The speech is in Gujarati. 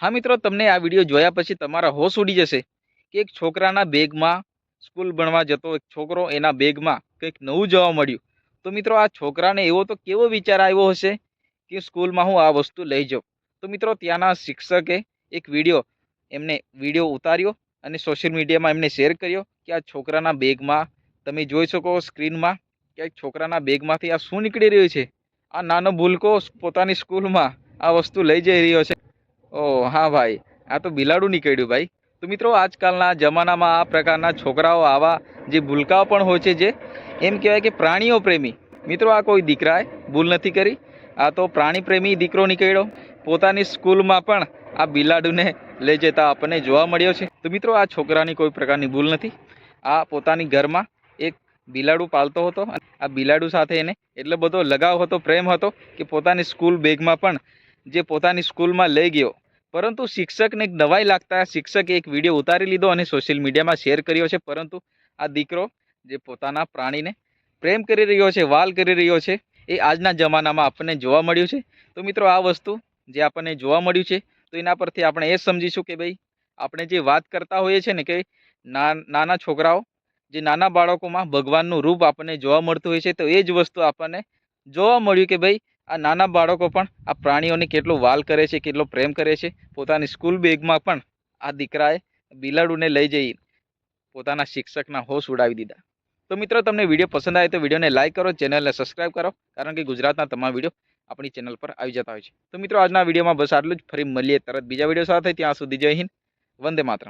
હા મિત્રો, તમને આ વીડિયો જોયા પછી તમારા હોશ ઉડી જશે કે એક છોકરાના બેગમાં સ્કૂલ ભણવા જતો એક છોકરો એના બેગમાં કંઈક નવું જોવા મળ્યું. તો મિત્રો, આ છોકરાને એવો તો કેવો વિચાર આવ્યો હશે કે સ્કૂલમાં હું આ વસ્તુ લઈ જાઉં? તો મિત્રો, ત્યાંના શિક્ષકે એક વીડિયો એમને વીડિયો ઉતાર્યો અને સોશિયલ મીડિયામાં એમને શેર કર્યો કે આ છોકરાના બેગમાં તમે જોઈ શકો સ્ક્રીનમાં કે છોકરાના બેગમાંથી આ શું નીકળી રહ્યું છે? આ નાનો ભૂલકો પોતાની સ્કૂલમાં આ વસ્તુ લઈ જઈ રહ્યો છે. ઓ હા ભાઈ, આ તો બિલાડું નીકળ્યું ભાઈ. તો મિત્રો, આજકાલના જમાનામાં આ પ્રકારના છોકરાઓ આવા જે ભૂલકાઓ પણ હોય છે જે, એમ કહેવાય કે પ્રાણીઓ પ્રેમી. મિત્રો, આ કોઈ દીકરાએ ભૂલ નથી કરી. આ તો પ્રાણી પ્રેમી દીકરો નીકળ્યો. પોતાની સ્કૂલમાં પણ આ બિલાડુને લઈ જતા આપણને જોવા મળ્યો છે. તો મિત્રો, આ છોકરાની કોઈ પ્રકારની ભૂલ નથી. આ પોતાની ઘરમાં એક બિલાડું પાલતો હતો. આ બિલાડું સાથે એને એટલો બધો લગાવ હતો, પ્રેમ હતો કે પોતાની સ્કૂલ બેગમાં પણ જે પોતાની સ્કૂલમાં લઈ ગયો પરંતુ શિક્ષકને એક નવાઈ લાગતા શિક્ષકે એક વીડિયો ઉતારી લીધો અને સોશિયલ મીડિયામાં શેર કર્યો છે. પરંતુ આ દીકરો જે પોતાના પ્રાણીને પ્રેમ કરી રહ્યો છે, વાલ કરી રહ્યો છે, એ આજના જમાનામાં આપણને જોવા મળ્યું છે. તો મિત્રો, આ વસ્તુ જે આપણને જોવા મળ્યું છે, તો એના પરથી આપણે એ સમજીશું કે ભાઈ, આપણે જે વાત કરતા હોઈએ છીએ ને કે નાના છોકરાઓ, જે નાના બાળકોમાં ભગવાનનું રૂપ આપણને જોવા મળતું હોય છે, તો એ જ વસ્તુ આપણને જોવા મળ્યું કે ભાઈ આ નાના બાળકો પણ આ પ્રાણીઓને કેટલો વાલ કરે છે, કેટલો પ્રેમ કરે છે, પોતાની સ્કૂલ બેગમાં પણ આ દીકરાએ બિલાડુને લઈ જઈ પોતાના શિક્ષકના હોશ ઉડાવી દીધા. તો મિત્રો, તમને વીડિયો પસંદ આવે તો વિડીયોને લાઇક કરો, ચેનલને સબસ્ક્રાઈબ કરો, કારણ કે ગુજરાતના તમામ વીડિયો આપણી ચેનલ પર આવી જતા હોય છે. તો મિત્રો, આજના વિડીયોમાં બસ આટલું જ. ફરી મળીએ તરત બીજા વીડિયો સાથે. ત્યાં સુધી જય હિન્દ. વંદે માતરમ.